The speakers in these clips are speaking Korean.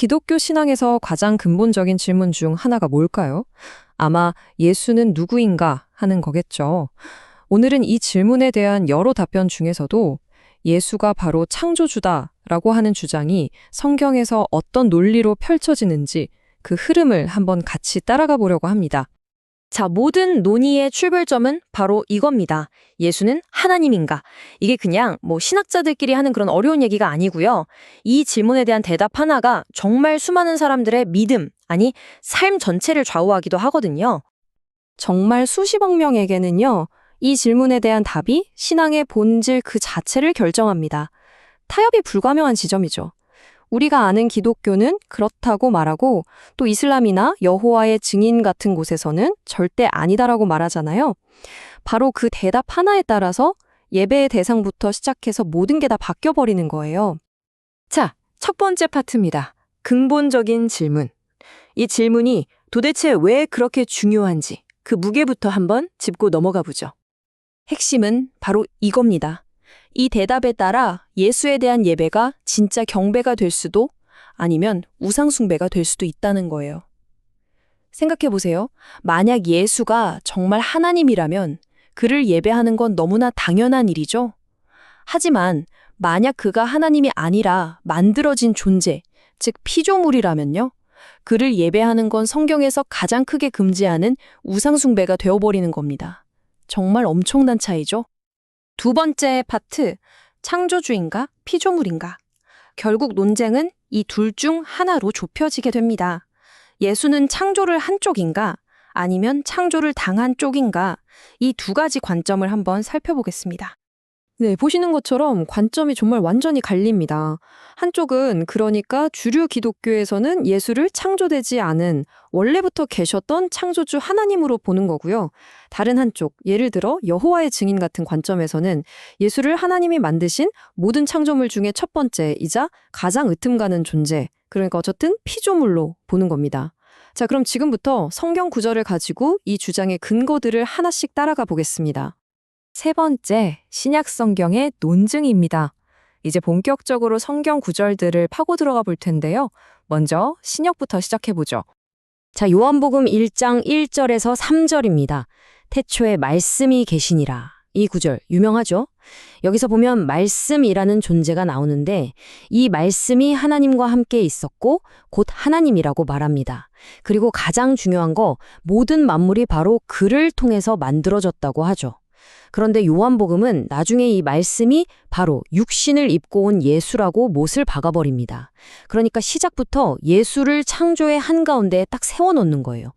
기독교 신앙에서 가장 근본적인 질문 중 하나가 뭘까요? 아마 예수는 누구인가 하는 거겠죠. 오늘은 이 질문에 대한 여러 답변 중에서도 예수가 바로 창조주다라고 하는 주장이 성경에서 어떤 논리로 펼쳐지는지 그 흐름을 한번 같이 따라가 보려고 합니다. 자, 모든 논의의 출발점은 바로 이겁니다. 예수는 하나님인가? 이게 그냥 뭐 신학자들끼리 하는 그런 어려운 얘기가 아니고요. 이 질문에 대한 대답 하나가 정말 수많은 사람들의 믿음, 아니, 삶 전체를 좌우하기도 하거든요. 정말 수십억 명에게는요, 이 질문에 대한 답이 신앙의 본질 그 자체를 결정합니다. 타협이 불가명한 지점이죠. 우리가 아는 기독교는 그렇다고 말하고 또 이슬람이나 여호와의 증인 같은 곳에서는 절대 아니다라고 말하잖아요. 바로 그 대답 하나에 따라서 예배의 대상부터 시작해서 모든 게 다 바뀌어 버리는 거예요. 자, 첫 번째 파트입니다. 근본적인 질문. 이 질문이 도대체 왜 그렇게 중요한지 그 무게부터 한번 짚고 넘어가 보죠. 핵심은 바로 이겁니다. 이 대답에 따라 예수에 대한 예배가 진짜 경배가 될 수도 아니면 우상숭배가 될 수도 있다는 거예요. 생각해 보세요. 만약 예수가 정말 하나님이라면 그를 예배하는 건 너무나 당연한 일이죠. 하지만 만약 그가 하나님이 아니라 만들어진 존재, 즉 피조물이라면요. 그를 예배하는 건 성경에서 가장 크게 금지하는 우상숭배가 되어버리는 겁니다. 정말 엄청난 차이죠. 두 번째 파트, 창조주인가 피조물인가. 결국 논쟁은 이 둘 중 하나로 좁혀지게 됩니다. 예수는 창조를 한 쪽인가 아니면 창조를 당한 쪽인가 이 두 가지 관점을 한번 살펴보겠습니다. 네, 보시는 것처럼 관점이 정말 완전히 갈립니다. 한쪽은 그러니까 주류 기독교에서는 예수를 창조되지 않은 원래부터 계셨던 창조주 하나님으로 보는 거고요. 다른 한쪽, 예를 들어 여호와의 증인 같은 관점에서는 예수를 하나님이 만드신 모든 창조물 중에 첫 번째이자 가장 으뜸 가는 존재, 그러니까 어쨌든 피조물로 보는 겁니다. 자, 그럼 지금부터 성경 구절을 가지고 이 주장의 근거들을 하나씩 따라가 보겠습니다. 세 번째, 신약 성경의 논증입니다. 이제 본격적으로 성경 구절들을 파고 들어가 볼 텐데요. 먼저 신약부터 시작해 보죠. 자, 요한복음 1장 1절에서 3절입니다. 태초에 말씀이 계시니라. 이 구절 유명하죠? 여기서 보면 말씀이라는 존재가 나오는데 이 말씀이 하나님과 함께 있었고 곧 하나님이라고 말합니다. 그리고 가장 중요한 거 모든 만물이 바로 그를 통해서 만들어졌다고 하죠. 그런데 요한복음은 나중에 이 말씀이 바로 육신을 입고 온 예수라고 못을 박아버립니다. 그러니까 시작부터 예수를 창조의 한가운데에 딱 세워놓는 거예요.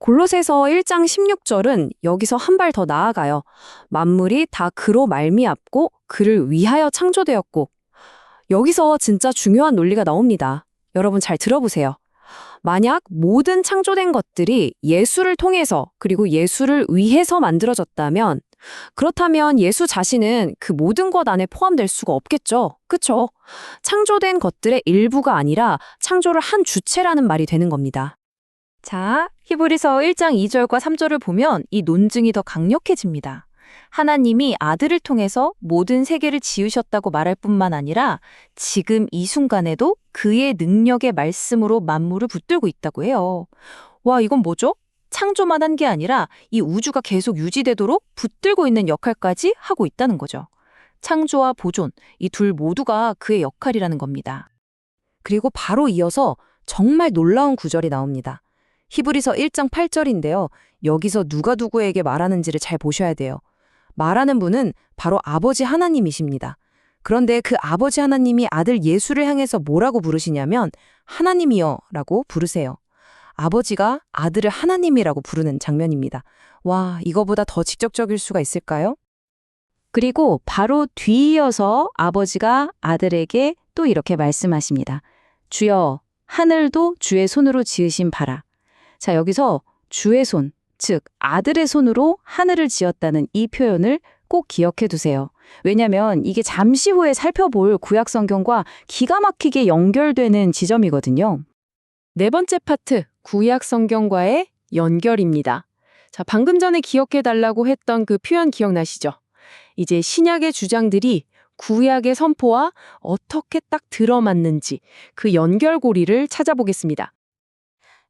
골로새서 1장 16절은 여기서 한 발 더 나아가요. 만물이 다 그로 말미암고 그를 위하여 창조되었고 여기서 진짜 중요한 논리가 나옵니다. 여러분 잘 들어보세요. 만약 모든 창조된 것들이 예수를 통해서 그리고 예수를 위해서 만들어졌다면 그렇다면 예수 자신은 그 모든 것 안에 포함될 수가 없겠죠. 그쵸? 창조된 것들의 일부가 아니라 창조를 한 주체라는 말이 되는 겁니다. 자, 히브리서 1장 2절과 3절을 보면 이 논증이 더 강력해집니다. 하나님이 아들을 통해서 모든 세계를 지으셨다고 말할 뿐만 아니라 지금 이 순간에도 그의 능력의 말씀으로 만물을 붙들고 있다고 해요. 와, 이건 뭐죠? 창조만 한 게 아니라 이 우주가 계속 유지되도록 붙들고 있는 역할까지 하고 있다는 거죠. 창조와 보존, 이 둘 모두가 그의 역할이라는 겁니다. 그리고 바로 이어서 정말 놀라운 구절이 나옵니다. 히브리서 1장 8절인데요. 여기서 누가 누구에게 말하는지를 잘 보셔야 돼요. 말하는 분은 바로 아버지 하나님이십니다. 그런데 그 아버지 하나님이 아들 예수를 향해서 뭐라고 부르시냐면 하나님이여 라고 부르세요. 아버지가 아들을 하나님이라고 부르는 장면입니다. 와, 이거보다 더 직접적일 수가 있을까요? 그리고 바로 뒤이어서 아버지가 아들에게 또 이렇게 말씀하십니다. 주여, 하늘도 주의 손으로 지으신 바라. 자, 여기서 주의 손, 즉 아들의 손으로 하늘을 지었다는 이 표현을 꼭 기억해 두세요. 왜냐면 이게 잠시 후에 살펴볼 구약 성경과 기가 막히게 연결되는 지점이거든요. 네 번째 파트, 구약 성경과의 연결입니다. 자, 방금 전에 기억해 달라고 했던 그 표현 기억나시죠? 이제 신약의 주장들이 구약의 선포와 어떻게 딱 들어맞는지 그 연결고리를 찾아보겠습니다.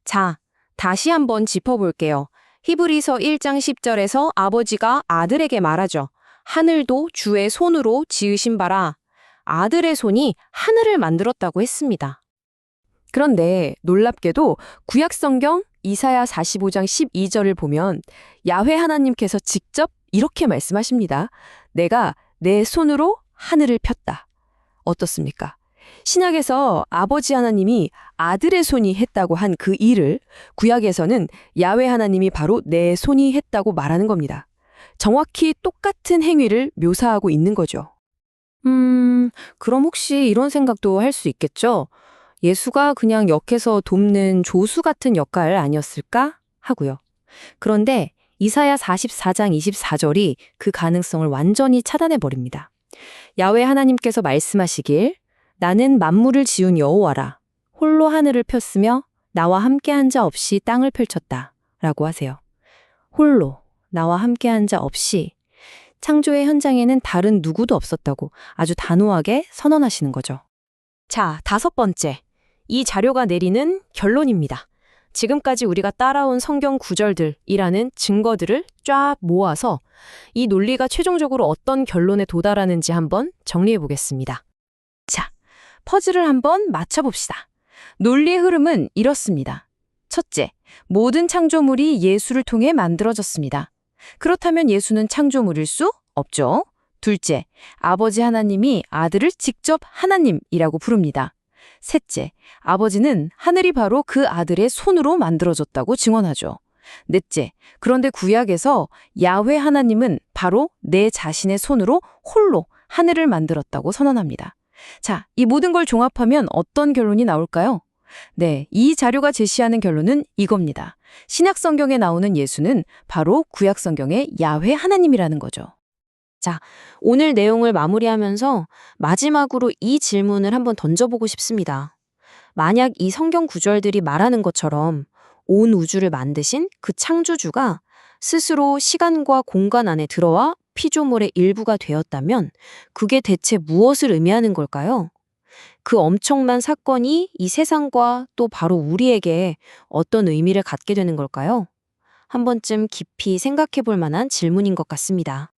자, 다시 한번 짚어볼게요. 히브리서 1장 10절에서 아버지가 아들에게 말하죠. 하늘도 주의 손으로 지으신 바라. 아들의 손이 하늘을 만들었다고 했습니다. 그런데 놀랍게도 구약 성경 이사야 45장 12절을 보면 야훼 하나님께서 직접 이렇게 말씀하십니다. 내가 내 손으로 하늘을 폈다. 어떻습니까? 신약에서 아버지 하나님이 아들의 손이 했다고 한 그 일을 구약에서는 야훼 하나님이 바로 내 손이 했다고 말하는 겁니다. 정확히 똑같은 행위를 묘사하고 있는 거죠. 음, 그럼 혹시 이런 생각도 할 수 있겠죠? 예수가 그냥 역해서 돕는 조수 같은 역할 아니었을까? 하고요. 그런데 이사야 44장 24절이 그 가능성을 완전히 차단해 버립니다. 야훼 하나님께서 말씀하시길 나는 만물을 지은 여호와라. 홀로 하늘을 폈으며 나와 함께한 자 없이 땅을 펼쳤다. 라고 하세요. 홀로 나와 함께한 자 없이 창조의 현장에는 다른 누구도 없었다고 아주 단호하게 선언하시는 거죠. 자, 다섯 번째. 이 자료가 내리는 결론입니다. 지금까지 우리가 따라온 성경 구절들이라는 증거들을 쫙 모아서 이 논리가 최종적으로 어떤 결론에 도달하는지 한번 정리해 보겠습니다. 자, 퍼즐을 한번 맞춰봅시다. 논리의 흐름은 이렇습니다. 첫째, 모든 창조물이 예수를 통해 만들어졌습니다. 그렇다면 예수는 창조물일 수 없죠. 둘째, 아버지 하나님이 아들을 직접 하나님이라고 부릅니다. 셋째, 아버지는 하늘이 바로 그 아들의 손으로 만들어졌다고 증언하죠. 넷째, 그런데 구약에서 야훼 하나님은 바로 내 자신의 손으로 홀로 하늘을 만들었다고 선언합니다. 자, 이 모든 걸 종합하면 어떤 결론이 나올까요? 네, 이 자료가 제시하는 결론은 이겁니다. 신약 성경에 나오는 예수는 바로 구약 성경의 야훼 하나님이라는 거죠. 오늘 내용을 마무리하면서 마지막으로 이 질문을 한번 던져보고 싶습니다. 만약 이 성경 구절들이 말하는 것처럼 온 우주를 만드신 그 창조주가 스스로 시간과 공간 안에 들어와 피조물의 일부가 되었다면 그게 대체 무엇을 의미하는 걸까요? 그 엄청난 사건이 이 세상과 또 바로 우리에게 어떤 의미를 갖게 되는 걸까요? 한 번쯤 깊이 생각해 볼 만한 질문인 것 같습니다.